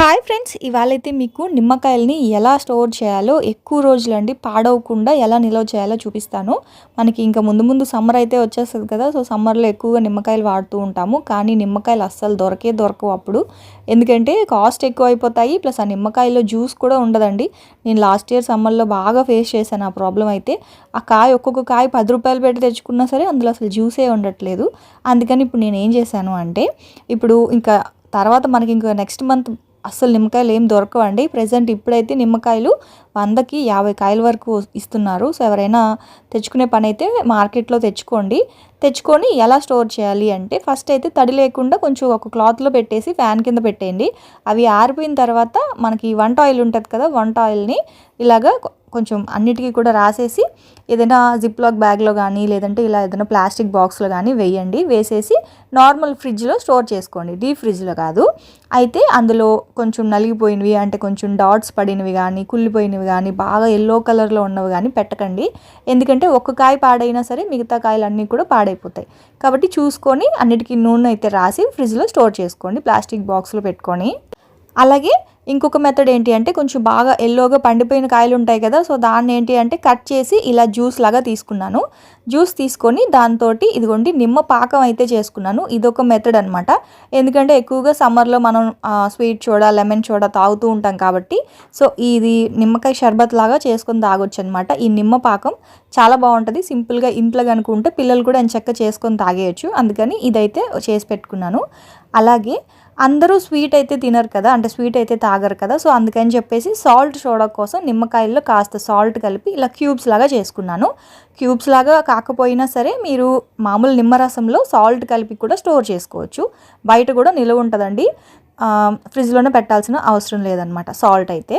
Hi friends ఇవాళైతే మీకు నిమ్మకాయలని ఎలా store చేయాలో ఎక్కువ రోజులండి పాడవకుండా ఎలా నిల్వ చేయాలో చూపిస్తాను. మనకి ఇంకా ముందు ముందు సమ్మర్ అయితే వచ్చేస్తుంది కదా సో సమ్మర్లో ఎక్కువగా నిమ్మకాయలు వాడుతూ ఉంటాము. కానీ నిమ్మకాయలు అస్సలు దొరకే దొరకవు అప్పుడు. ఎందుకంటే కాస్ట్ ఎక్కువ అయిపోతాయి ప్లస్ ఆ నిమ్మకాయలో జ్యూస్ కూడా ఉండదండి. నేను లాస్ట్ ఇయర్ సమ్మర్లో బాగా ఫేస్ చేశాను ఆ ప్రాబ్లం అయితే. ఆ కాయ ఒక్కొక్క కాయ పది రూపాయలు పెట్టి తెచ్చుకున్నా సరే అందులో అసలు జ్యూసే ఉండట్లేదు. అందుకని ఇప్పుడు నేను ఏం చేశాను అంటే ఇప్పుడు ఇంకా తర్వాత మనకి ఇంకా నెక్స్ట్ మంత్ అస్సలు నిమ్మకాయలు ఏం దొరకవండి. ప్రజెంట్ ఇప్పుడైతే నిమ్మకాయలు వందకి యాభై కాయల వరకు ఇస్తున్నారు. సో ఎవరైనా తెచ్చుకునే పని అయితే మార్కెట్లో తెచ్చుకోండి. తెచ్చుకొని ఎలా స్టోర్ చేయాలి అంటే ఫస్ట్ అయితే తడి లేకుండా కొంచెం ఒక క్లాత్లో పెట్టేసి ఫ్యాన్ కింద పెట్టేయండి. అవి ఆరిపోయిన తర్వాత మనకి వంట ఆయిల్ ఉంటుంది కదా వంట ఆయిల్ని ఇలాగా కొంచెం అన్నిటికీ కూడా రాసేసి ఏదైనా జిప్ లాక్ బ్యాగ్లో కానీ లేదంటే ఇలా ఏదైనా ప్లాస్టిక్ బాక్స్లో కానీ వేయండి. వేసేసి నార్మల్ ఫ్రిడ్జ్లో స్టోర్ చేసుకోండి. డీప్ ఫ్రిడ్జ్లో కాదు. అయితే అందులో కొంచెం నలిగిపోయినవి అంటే కొంచెం డాట్స్ పడినవి కానీ కుళ్ళిపోయినవి కానీ బాగా ఎల్లో కలర్లో ఉన్నవి కానీ పెట్టకండి. ఎందుకంటే ఒక్క కాయ పాడైనా సరే మిగతా కాయలు అన్నీ కూడా పాడైపోతాయి. కాబట్టి చూసుకొని అన్నిటికీ నూనె అయితే రాసి ఫ్రిడ్జ్లో స్టోర్ చేసుకోండి. ప్లాస్టిక్ బాక్స్లో పెట్టుకొని. అలాగే ఇంకొక మెథడ్ ఏంటి అంటే కొంచెం బాగా ఎల్లోగా పండిపోయిన కాయలు ఉంటాయి కదా సో దాన్ని ఏంటి అంటే కట్ చేసి ఇలా జ్యూస్ లాగా తీసుకున్నాను. జ్యూస్ తీసుకొని దాంతో ఇదిగోండి నిమ్మ పాకం అయితే చేసుకున్నాను. ఇదొక మెథడ్ అనమాట ఎందుకంటే ఎక్కువగా సమ్మర్లో మనం స్వీట్ చోడ లెమన్ చోడ తాగుతూ ఉంటాం కాబట్టి సో ఇది నిమ్మకాయ షర్బత్ లాగా చేసుకొని తాగొచ్చు అనమాట ఈ నిమ్మ పాకం చాలా బాగుంటుంది. సింపుల్గా ఇంట్లో కనుక్కుంటే పిల్లలు కూడా ఎంచక్క చేసుకొని తాగేయచ్చు. అందుకని ఇదైతే చేసి పెట్టుకున్నాను. అలాగే అందరూ స్వీట్ అయితే తినరు కదా అంటే స్వీట్ అయితే తాగరు కదా సో అందుకని చెప్పేసి సాల్ట్ సోడా కోసం నిమ్మకాయల్లో కాస్త సాల్ట్ కలిపి ఇలా క్యూబ్స్ లాగా చేసుకున్నాను. క్యూబ్స్ లాగా కాకపోయినా సరే మీరు మామూలు నిమ్మరసంలో సాల్ట్ కలిపి కూడా స్టోర్ చేసుకోవచ్చు. బయట కూడా నిలువ ఉంటుందండి. ఫ్రిడ్జ్లోనే పెట్టాల్సిన అవసరం లేదనమాట సాల్ట్ అయితే.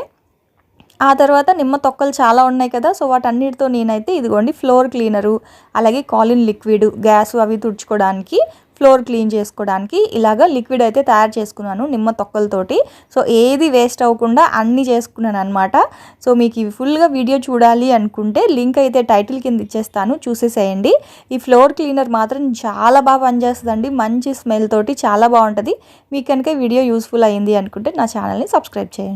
ఆ తర్వాత నిమ్మ తొక్కలు చాలా ఉన్నాయి కదా సో వాటన్నిటితో నేనైతే ఇదిగోండి ఫ్లోర్ క్లీనరు అలాగే కాలిన్ లిక్విడ్ గ్యాస్ అవి తుడుచుకోవడానికి ఫ్లోర్ క్లీన్ చేసుకోవడానికి ఇలాగ లిక్విడ్ అయితే తయారు చేసుకున్నాను నిమ్మ తొక్కలతోటి. సో ఏది వేస్ట్ అవ్వకుండా అన్నీ చేసుకున్నాను అనమాట సో మీకు ఇవి ఫుల్గా వీడియో చూడాలి అనుకుంటే లింక్ అయితే టైటిల్ కింద ఇచ్చేస్తాను చూసేసేయండి. ఈ ఫ్లోర్ క్లీనర్ మాత్రం చాలా బాగా పనిచేస్తుందండి మంచి స్మెల్ తోటి చాలా బాగుంటుంది. మీకు కనుక వీడియో యూస్ఫుల్ అయింది అనుకుంటే నా ఛానల్ని సబ్స్క్రైబ్ చేయండి.